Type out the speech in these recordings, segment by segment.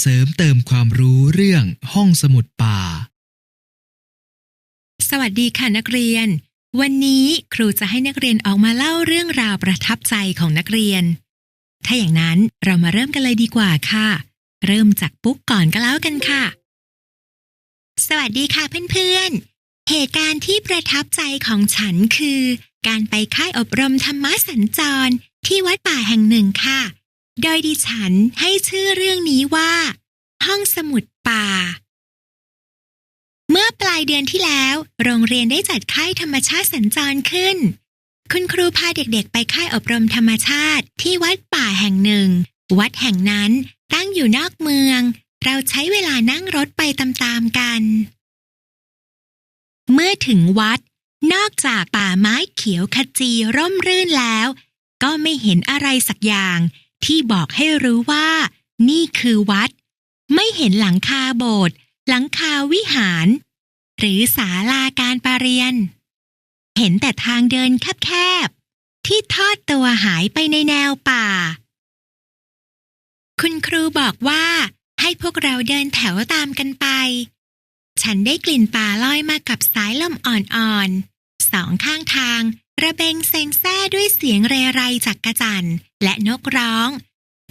เสริมเติมความรู้เรื่องห้องสมุดป่า สวัสดีค่ะนักเรียน วันนี้ครูจะให้นักเรียนออกมาเล่าเรื่องราวประทับใจของนักเรียน ถ้าอย่างนั้นเรามาเริ่มกันเลยดีกว่าค่ะ เริ่มจากปุ๊กก่อนก็แล้วกันค่ะ สวัสดีค่ะเพื่อนๆ เหตุการณ์ที่ประทับใจของฉันคือ การไปค่ายอบรมธรรมะสัญจรที่วัดป่าแห่งหนึ่งค่ะ โดยดิฉันให้ชื่อเรื่องนี้ว่า ห้องสมุดป่า เมื่อปลายเดือนที่แล้ว โรงเรียนได้จัดค่ายธรรมชาติสัญจรขึ้น คุณครูพาเด็กๆ ไปค่ายอบรมธรรมชาติที่วัดป่าแห่งหนึ่ง วัดแห่งนั้นตั้งอยู่นอกเมือง เราใช้เวลานั่งรถไปตามๆกัน เมื่อถึงวัด นอกจากป่าไม้เขียวขจีร่มรื่นแล้ว ก็ไม่เห็นอะไรสักอย่าง ที่บอกให้รู้ว่า นี่คือวัด ไม่เห็นหลังคาโบสถ์หลังคาวิหาร หรือศาลาการประเรียน เห็นแต่ทางเดินแคบๆ ที่ทอดตัวหายไปในแนวป่า คุณครูบอกว่าให้พวกเราเดินแถวตามกันไป ฉันได้กลิ่นป่าลอยมากับสายลมอ่อนๆ สองข้างทาง ระเบงเซงแซ่ด้วยเสียงเรไรจากกระจันและนกร้อง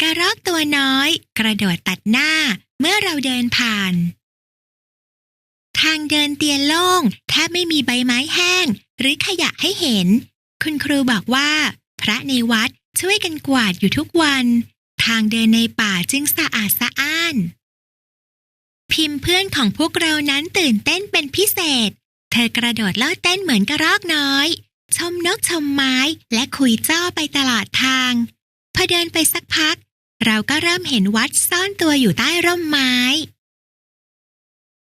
กระรอกตัวน้อย กระโดดตัดหน้าเมื่อเราเดินผ่าน ทางเดินเตียนโล่งแทบไม่มีใบไม้แห้ง หรือขยะให้เห็น คุณครูบอกว่า พระในวัดช่วยกันกวาดอยู่ทุกวัน ทางเดินในป่าจึงสะอาดสะอ้าน พิมพ์เพื่อนของพวกเรานั้นตื่นเต้นเป็นพิเศษ เธอกระโดดโลดเต้นเหมือนกระรอกน้อย ชมนกชมไม้และคุยจ้อไปตลอดทางพอเดินไปสักพัก เราก็เริ่มเห็นวัดซ่อนตัวอยู่ใต้ร่มไม้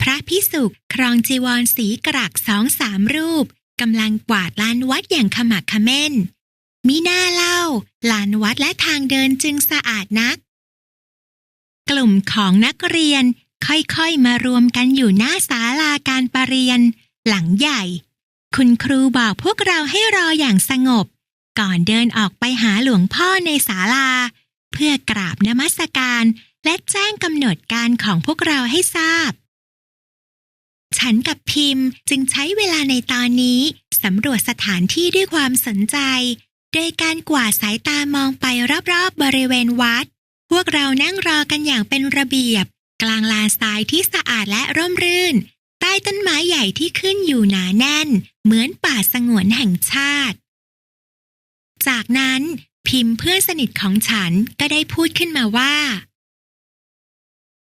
พระพิสุกครองจีวรสีกรักสองสามรูปกำลังกวาดลานวัดอย่างขมักเขม้น มิน่าเล่า ลานวัดและทางเดินจึงสะอาดนัก กลุ่มของนักเรียนค่อยๆมารวมกันอยู่หน้าศาลาการประเรียน หลังใหญ่ คุณครูบอกพวกเราให้รออย่างสงบ ก่อนเดินออกไปหาหลวงพ่อในศาลา เพื่อกราบนมัสการ และแจ้งกำหนดการของพวกเราให้ทราบ ฉันกับพิมพ์จึงใช้เวลาในตอนนี้สำรวจสถานที่ด้วยความสนใจ โดยการกวาดสายตามองไปรอบๆบริเวณวัด พวกเรานั่งรอกันอย่างเป็นระเบียบ กลางลานทรายที่สะอาดและร่มรื่น ใต้ต้นไม้ใหญ่ที่ขึ้นอยู่หนาแน่น เหมือนป่าสงวนแห่งชาติ จากนั้นพิมพ์เพื่อนสนิทของฉันก็ได้พูดขึ้นมาว่า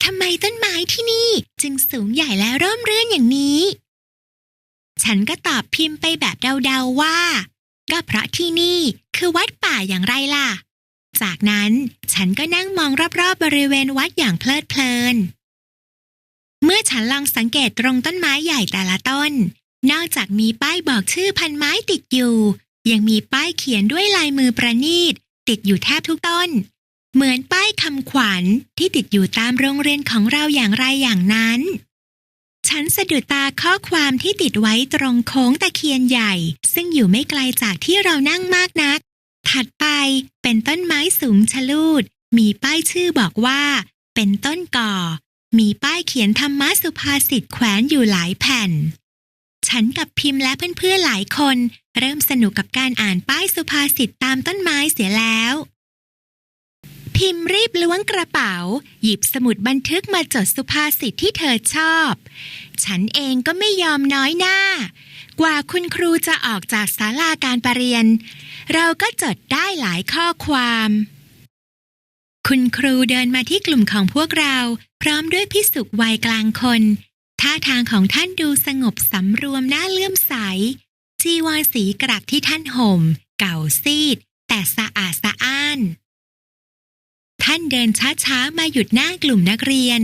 ทำไมต้นไม้ที่นี่จึงสูงใหญ่และร่มรื่นอย่างนี้ ฉันก็ตอบพิมพ์ไปแบบเดาๆว่า ก็เพราะที่นี่คือวัดป่าอย่างไรล่ะ จากนั้นฉันก็นั่งมองรอบๆบริเวณวัดอย่างเพลิดเพลิน เมื่อฉันลองสังเกตตรงต้นไม้ใหญ่แต่ละต้น นอกจากมีป้ายบอกชื่อพันไม้ติดอยู่ ยังมีป้ายเขียนด้วยลายมือประณีต ติดอยู่แทบทุกต้น เหมือนป้ายคำขวัญที่ติดอยู่ตามโรงเรียนของเราอย่างไรอย่างนั้น ฉันสะดุดตาข้อความที่ติดไว้ตรงโค้งตะเคียนใหญ่ ซึ่งอยู่ไม่ไกลจากที่เรานั่งมากนัก ถัดไปเป็นต้นไม้สูงชะลูด มีป้ายชื่อบอกว่า เป็นต้นก่อ มีป้ายเขียนธรรมะสุภาษิตแขวนอยู่หลายแผ่น ฉันกับพิมพ์และเพื่อนๆหลายคน เริ่มสนุกกับการอ่านป้ายสุภาษิตตามต้นไม้เสียแล้ว พิมพ์รีบล้วงกระเป๋า หยิบสมุดบันทึกมาจดสุภาษิตที่เธอชอบ ฉันเองก็ไม่ยอมน้อยหน้า กว่าคุณครูจะออกจากศาลาการประเรียน เราก็จดได้หลายข้อความคุณครูเดินมาที่กลุ่มของพวกเรา พร้อมด้วยพิสุกวัยกลางคน ท่าทางของท่านดูสงบสำรวมน่าเลื่อมใส จีวรสีกรักที่ท่านห่ม เก่าซีด แต่สะอาดสะอ้าน ท่านเดินช้าๆ มาหยุดหน้ากลุ่มนักเรียน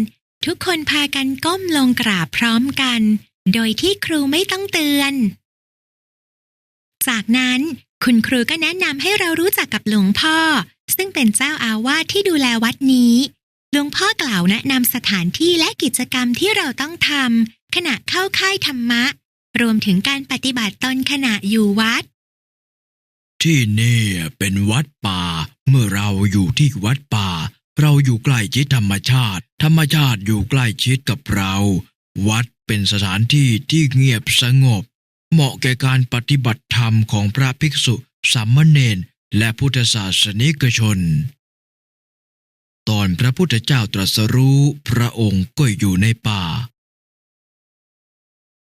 ทุกคนพากันก้มลงกราบพร้อมกัน โดยที่ครูไม่ต้องเตือน จากนั้นคุณครูก็แนะนำให้เรารู้จักกับหลวงพ่อ ซึ่งเป็นเจ้าอาวาสที่ดูแลวัดนี้ หลวงพ่อกล่าวแนะนำสถานที่และกิจกรรมที่เราต้องทำขณะเข้าค่ายธรรมะ รวมถึงการปฏิบัติตนขณะอยู่วัด ที่นี่เป็นวัดป่า เมื่อเราอยู่ที่วัดป่า เราอยู่ใกล้ชิดธรรมชาติ ธรรมชาติอยู่ใกล้ชิดกับเรา วัดเป็นสถานที่ที่เงียบสงบ เหมาะแก่การปฏิบัติธรรมของพระภิกษุสามเณรและพุทธศาสนิกชน ตอนพระพุทธเจ้าตรัสรู้พระองค์ก็อยู่ในป่า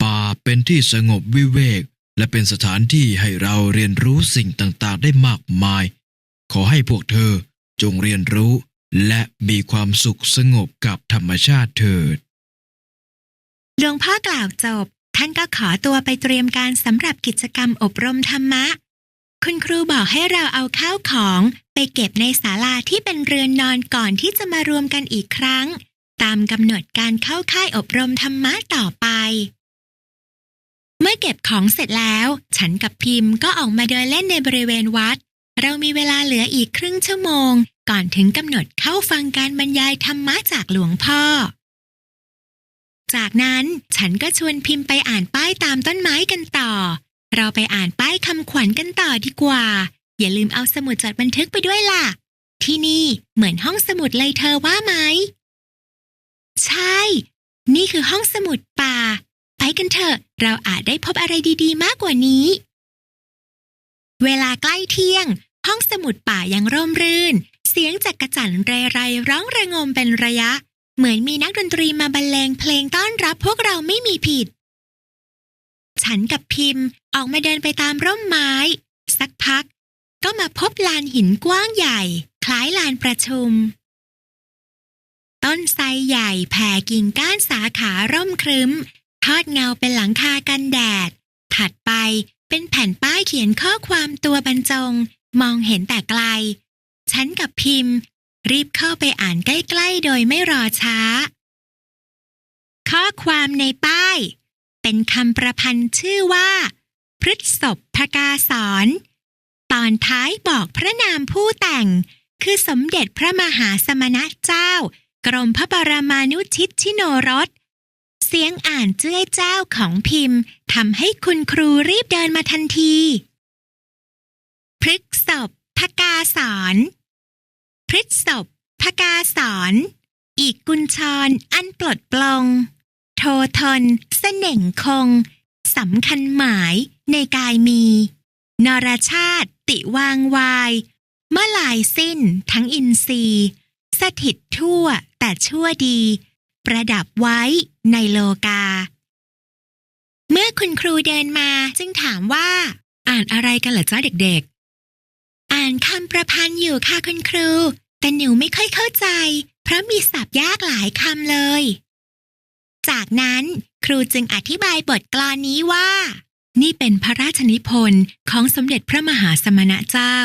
ป่าเป็นที่สงบวิเวก และเป็นสถานที่ให้เราเรียนรู้สิ่งต่างๆ ได้มากมาย ขอให้พวกเธอจงเรียนรู้และมีความสุขสงบกับธรรมชาติเถิด หลวงพ่อกล่าวจบ ท่านก็ขอตัวไปเตรียมการสำหรับกิจกรรมอบรมธรรมะ คุณครูบอกให้เราเอาข้าวของไปเก็บในศาลาที่เป็นเรือนนอนก่อนที่จะมารวมกันอีกครั้ง ตามกำหนดการเข้าค่ายอบรมธรรมะต่อไป เมื่อเก็บของเสร็จแล้ว ฉันกับพิมพ์ก็ออกมาเดินเล่นในบริเวณวัด เรามีเวลาเหลืออีกครึ่งชั่วโมง ก่อนถึงกำหนดเข้าฟังการบรรยายธรรมะจากหลวงพ่อ จากนั้นฉันก็ชวนพิมพ์ไปอ่านป้ายตามต้นไม้กันต่อ เราไปอ่านป้ายคำขวัญกันต่อดีกว่า อย่าลืมเอาสมุดจดบันทึกไปด้วยล่ะ ที่นี่เหมือนห้องสมุดเลยเธอว่าไหม ใช่ นี่คือห้องสมุดป่า ไปกันเถอะ เราอาจได้พบอะไรดีๆ มากกว่านี้ เวลาใกล้เที่ยง ห้องสมุดป่ายังร่มรื่น เสียงจักกระจั่นเรไรร้องระงมเป็นระยะ เหมือนมีนักดนตรีมาบรรเลงเพลงต้อนรับพวกเราไม่มีผิด ฉันกับพิมพ์ ออกมาเดินไปตามร่มไม้ สักพัก ก็มาพบลานหินกว้างใหญ่ คล้ายลานประชุม ต้นไทรใหญ่แผ่กิ่งก้านสาขาร่มครึ้ม ทอดเงาเป็นหลังคากันแดด ถัดไปเป็นแผ่นป้ายเขียนข้อความตัวบรรจง มองเห็นแต่ไกล ฉันกับพิมพ์ รีบเข้าไปอ่านใกล้ๆ โดยไม่รอช้า ข้อความในป้าย เป็นคำประพันธ์ชื่อว่า พฤษภพกาสอนตอนท้ายบอกพระนามผู้แต่ง คือสมเด็จพระมหาสมณเจ้า กรมพระบรมานุชิตชิโนรส เสียงอ่านเจ้ยเจ้าของพิมพ์ทำให้คุณครูรีบเดินมาทันทีพฤกษบพกาสอนพฤกษบพกาสอนอีกกุญชรอันปลดปลง โททนเสน่งคงสำคัญหมายในกายมี นรชาติติวางวายเมื่อลายสิ้นทั้งอินทรีย์ สถิตทั่วแต่ชั่วดี ประดับไว้ในโลกา เมื่อคุณครูเดินมาจึงถามว่า อ่านอะไรกันเหรอจ้าเด็กๆ อ่านคำประพันธ์อยู่ค่ะคุณครู แต่หนูไม่ค่อยเข้าใจ เพราะมีศัพท์ยากหลายคำเลย จากนั้นครูจึงอธิบายบทกลอนนี้ว่า นี่เป็นพระราชนิพนธ์ของสมเด็จพระมหาสมณะเจ้า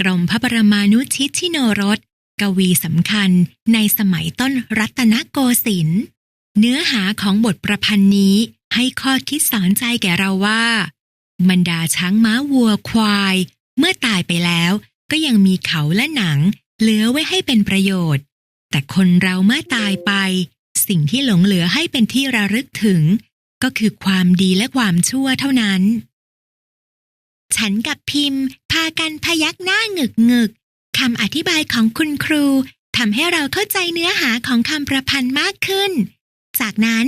กรมพระบรมานุชิตชิโนรส กวีสำคัญในสมัยต้นรัตนโกสินทร์เนื้อหาของบทประพันธ์นี้ให้ข้อคิดสอนใจแก่เราว่าบรรดาช้างม้าวัวควาย เมื่อตายไปแล้วก็ยังมีเขาและหนัง เหลือไว้ให้เป็นประโยชน์ แต่คนเราเมื่อตายไป สิ่งที่หลงเหลือให้เป็นที่ระลึกถึง ก็คือความดีและความชั่วเท่านั้น ฉันกับพิมพ์พากันพยักหน้าหงึกหงึกคำอธิบายของคุณครูทำให้เราเข้าใจเนื้อหาของคำประพันธ์มากขึ้น จากนั้น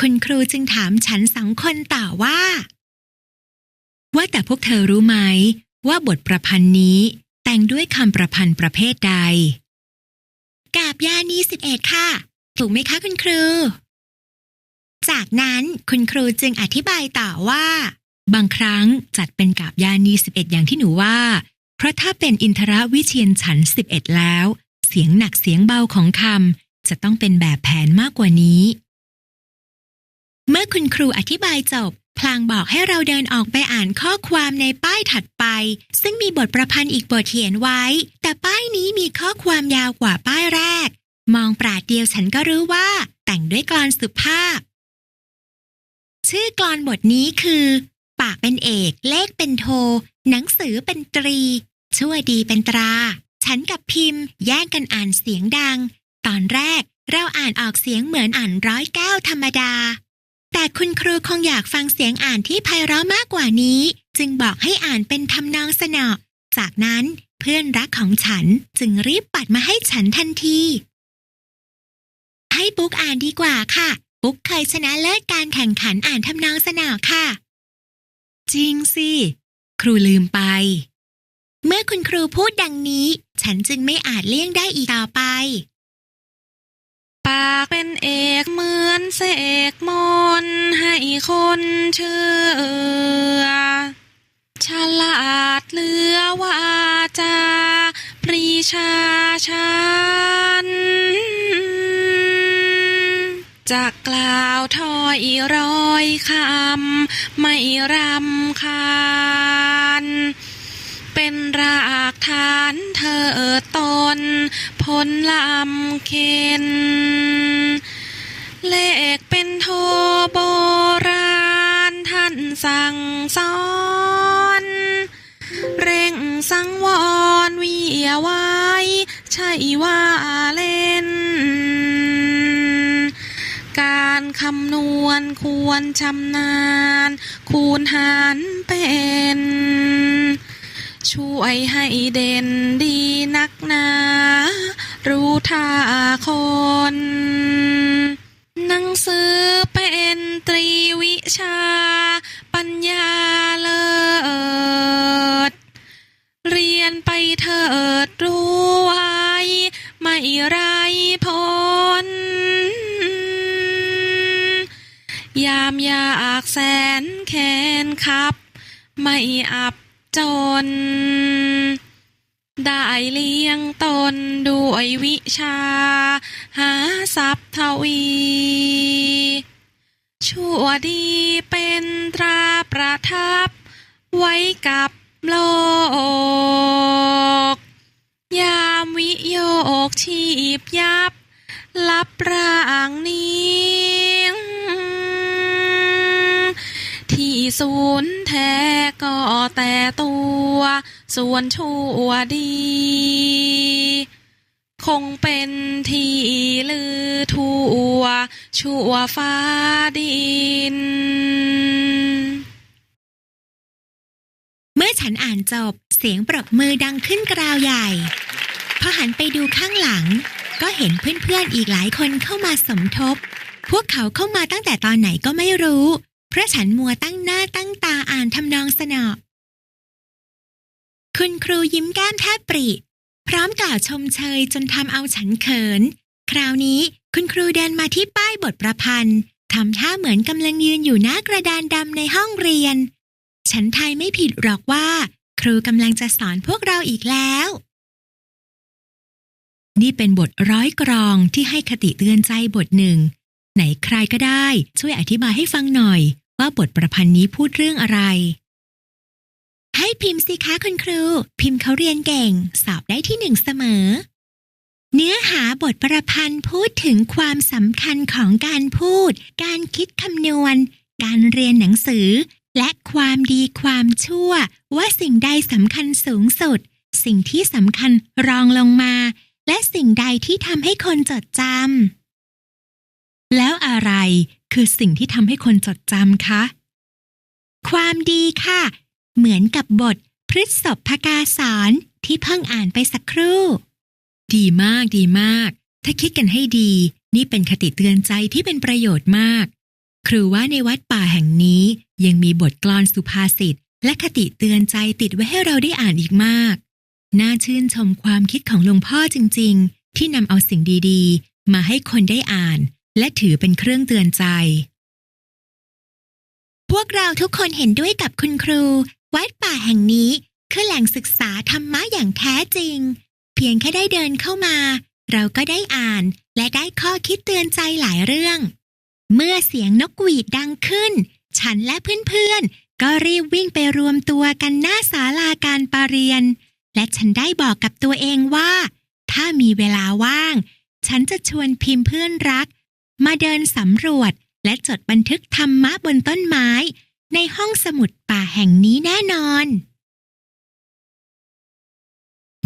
คุณครูจึงถามฉันสองคนต่อว่า ว่าแต่พวกเธอรู้ไหม ว่าบทประพันธ์นี้ แต่งด้วยคำประพันธ์ประเภทใด กาบยานีสิบเอ็ดค่ะ ถูกไหมคะคุณครู จากนั้นคุณครูจึงอธิบายต่อว่า บางครั้งจัดเป็นกาบยานีสิบเอ็ดอย่างที่หนูว่า เพราะถ้าเป็นอินทรวิเชียนฉันสิบเอ็ดแล้ว เสียงหนักเสียงเบาของคำจะต้องเป็นแบบแผนมากกว่านี้ เมื่อคุณครูอธิบายจบ พลางบอกให้เราเดินออกไปอ่านข้อความในป้ายถัดไป ซึ่งมีบทประพันธ์อีกบทเขียนไว้ แต่ป้ายนี้มีข้อความยาวกว่าป้ายแรก มองปราดเดียวฉันก็รู้ว่าแต่งด้วยกลอนสุภาพ ชื่อกลอนบทนี้คือ ปากเป็นเอก เลขเป็นโท หนังสือเป็นตรี ชั่วดีเป็นตรา ฉันกับพิมพ์แย่งกันอ่านเสียงดัง ตอนแรกเราอ่านออกเสียงเหมือนอ่านร้อยแก้วธรรมดา แต่คุณครูคงอยากฟังเสียงอ่านที่ไพเราะมากกว่านี้ จึงบอกให้อ่านเป็นทำนองสนอจากนั้นเพื่อนรักของฉันจึงรีบปัดมาให้ฉันทันที ให้ปุ๊กอ่านดีกว่าค่ะ ปุ๊กเคยชนะเลิศการแข่งขันอ่านทำนองสนอค่ะ จริงสิ ครูลืมไป เมื่อคุณครูพูดดังนี้ ฉันจึงไม่อาจเลี่ยงได้อีกต่อไป ปากเป็นเอกเหมือนเสกมนให้คนเชื่อฉลาดเหลือว่าจา ปรีชาชัน อยร้อยคำไม่รำคาญ เป็นรากฐานเธอตนผลลำเค็นเลขเป็นโทโบราณท่านสั่งสอน เร่งสังวรวิยไว้ใช่ว่าเล่น คำนวณควรชำนาญ คูณหารเป็น ช่วยให้เด่นดีนักหนา รู้ท่าคนหนังสือเป็นตรีวิชา แค้นครับ ไม่อับจน ได้เลี้ยงตนด้วยวิชา หาทรัพย์ทวี ชั่วดีเป็นตราประทับ ไว้กับโลก ยามวิโยกชีพยับ ลับร่างนี้ ศูนย์แท้ก็แต่ตัว ส่วนชั่วดี คงเป็นที่ลือทั่ว ชั่วฟ้าดิน เมื่อฉันอ่านจบเสียงปรบมือดังขึ้นกราวใหญ่ พอหันไปดูข้างหลัง ก็เห็นเพื่อนๆอีกหลายคนเข้ามาสมทบ พวกเขาเข้ามาตั้งแต่ตอนไหนก็ไม่รู้ เพราะฉันมัวตั้งหน้าตั้งตาอ่านทำนองสนอ คุณครูยิ้มแก้มแทบปริ พร้อมกล่าวชมเชยจนทำเอาฉันเขิน คราวนี้คุณครูเดินมาที่ป้ายบทประพันธ์ทำท่าเหมือนกำลังยืนอยู่หน้ากระดานดำในห้องเรียน ฉันทายไม่ผิดหรอกว่า ครูกำลังจะสอนพวกเราอีกแล้ว นี่เป็นบทร้อยกรองที่ให้คติเตือนใจบทหนึ่ง ไหนใครก็ได้ ช่วยอธิบายให้ฟังหน่อย ว่าบทประพันธ์นี้พูดเรื่องอะไร ให้พิมพ์สิคะคุณครู พิมพ์เขาเรียนเก่ง สอบได้ที่หนึ่งเสมอ เนื้อหาบทประพันธ์พูดถึงความสำคัญของการพูด การคิดคำนวณ การเรียนหนังสือ และความดีความชั่ว ว่าสิ่งใดสำคัญสูงสุด สิ่งที่สำคัญรองลงมา และสิ่งใดที่ทำให้คนจดจำแล้วอะไร คือสิ่งที่ทำให้คนจดจำคะ ความดีค่ะ เหมือนกับบทพฤษภพกาสอนที่เพิ่งอ่านไปสักครู่ ดีมากดีมาก ถ้าคิดกันให้ดี นี่เป็นคติเตือนใจที่เป็นประโยชน์มาก ครูว่าในวัดป่าแห่งนี้ยังมีบทกลอนสุภาษิตและคติเตือนใจติดไว้ให้เราได้อ่านอีกมาก น่าชื่นชมความคิดของหลวงพ่อจริง ๆ ที่นำเอาสิ่งดีๆ มาให้คนได้อ่าน และถือเป็นเครื่องเตือนใจ พวกเราทุกคนเห็นด้วยกับคุณครู วัดป่าแห่งนี้คือแหล่งศึกษาธรรมะอย่างแท้จริง เพียงแค่ได้เดินเข้ามา เราก็ได้อ่านและได้ข้อคิดเตือนใจหลายเรื่อง เมื่อเสียงนกหวีดดังขึ้น ฉันและเพื่อนๆ ก็รีบวิ่งไปรวมตัวกันหน้าศาลาการประเรียน และฉันได้บอกกับตัวเองว่า ถ้ามีเวลาว่าง ฉันจะชวนพิมพ์เพื่อนรัก มาเดินสำรวจและจดบันทึกธรรมะบนต้นไม้ ในห้องสมุดป่าแห่งนี้แน่นอน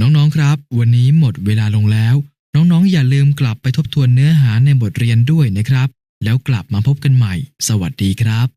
น้องๆครับ วันนี้หมดเวลาลงแล้ว น้องๆ อย่าลืมกลับไปทบทวนเนื้อหาในบทเรียนด้วยนะครับ แล้วกลับมาพบกันใหม่ สวัสดีครับ